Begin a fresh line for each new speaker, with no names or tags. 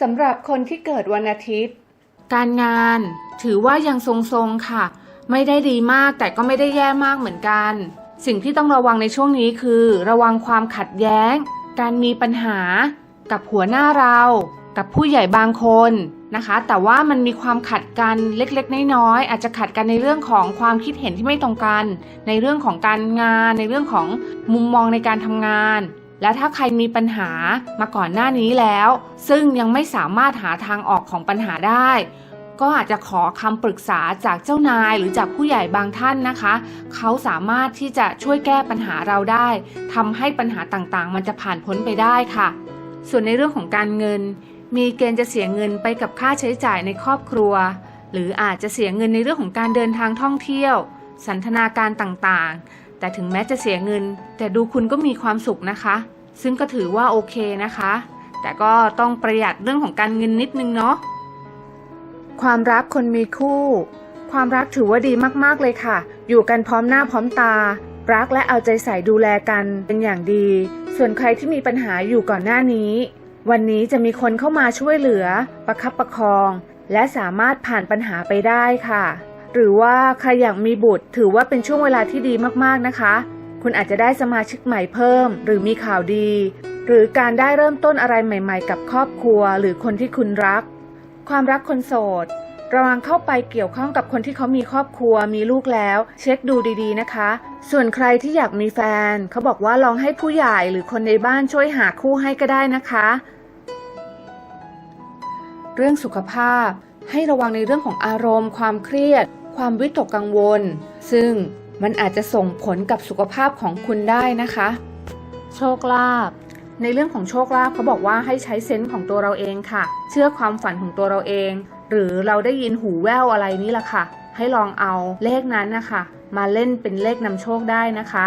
สำหรับคนที่เกิดวันอาทิตย์
การงานถือว่ายังทรงๆค่ะ ไม่ได้ดีมากแต่ก็ไม่ได้แย่มากเหมือนกัน สิ่งที่ต้องระวังในช่วงนี้คือ ระวังความขัดแย้ง การมีปัญหา กับหัวหน้าเรา กับผู้ใหญ่บางคนนะคะ แต่ว่ามันมีความขัดกันเล็กๆ น้อยๆอาจจะขัดกันในเรื่องของความคิดเห็นที่ไม่ตรงกัน ในเรื่องของการงาน ในเรื่องของมุมมองในการทำงาน และถ้าใครมีปัญหามาก่อนหน้านี้แล้ว ซึ่งยังไม่สามารถหาทางออกของปัญหาได้ ก็อาจจะขอคำปรึกษาจากเจ้านายหรือจากผู้ใหญ่บางท่านนะคะ เขาสามารถที่จะช่วยแก้ปัญหาเราได้ทำให้ปัญหาต่างๆ มันจะผ่านพ้นไปได้ค่ะ ส่วนในเรื่องของการเงิน มีเกณฑ์จะเสียเงินไปกับค่าใช้จ่ายในครอบครัว หรืออาจจะเสียเงินในเรื่องของการเดินทางท่องเที่ยว สันทนาการต่างๆ แต่ถึงแม้จะเสียเงิน แต่ดูคุณก็มีความสุขนะคะ ซึ่งก็ถือว่าโอเคนะคะ แต่ก็ต้องประหยัดเรื่องของการเงินนิดนึงเนาะความรักคนมีคู่ ความรักถือว่าดีมากๆเลยค่ะ อยู่กันพร้อมหน้าพร้อมตา รักและเอาใจใส่ดูแลกันเป็นอย่างดี ส่วนใครที่มีปัญหาอยู่ก่อนหน้านี้ วันนี้จะมีคนเข้ามาช่วยเหลือ ประคับประคอง และสามารถผ่านปัญหาไปได้ค่ะ หรือว่าใครอยากมีบุตรถือว่าเป็นช่วงเวลาที่ดีมากๆนะคะ คุณอาจจะได้สมาชิกใหม่เพิ่ม หรือมีข่าวดี หรือการได้เริ่มต้นอะไรใหม่ ๆ กับครอบครัว หรือคนที่คุณรัก ความรักคนโสดระวังเข้าไปเกี่ยวข้องกับคนที่เขามีครอบครัวมีลูกแล้ว เช็คดูดีๆนะคะ ส่วนใครที่อยากมีแฟน เขาบอกว่าลองให้ผู้ใหญ่หรือคนในบ้านช่วยหาคู่ให้ก็ได้นะคะ เรื่องสุขภาพให้ระวังในเรื่องของอารมณ์ ความเครียด ความวิตกกังวล ซึ่งมันอาจจะส่งผลกับสุขภาพของคุณได้นะคะ โชคลาภในเรื่องของโชคลาภเขาบอกว่าให้ใช้เซนส์ของตัวเราเองค่ะ เชื่อความฝันของตัวเราเอง หรือเราได้ยินหูแว่วอะไรนี่แหละค่ะ ให้ลองเอาเลขนั้นนะคะ มาเล่นเป็นเลขนำโชคได้นะคะ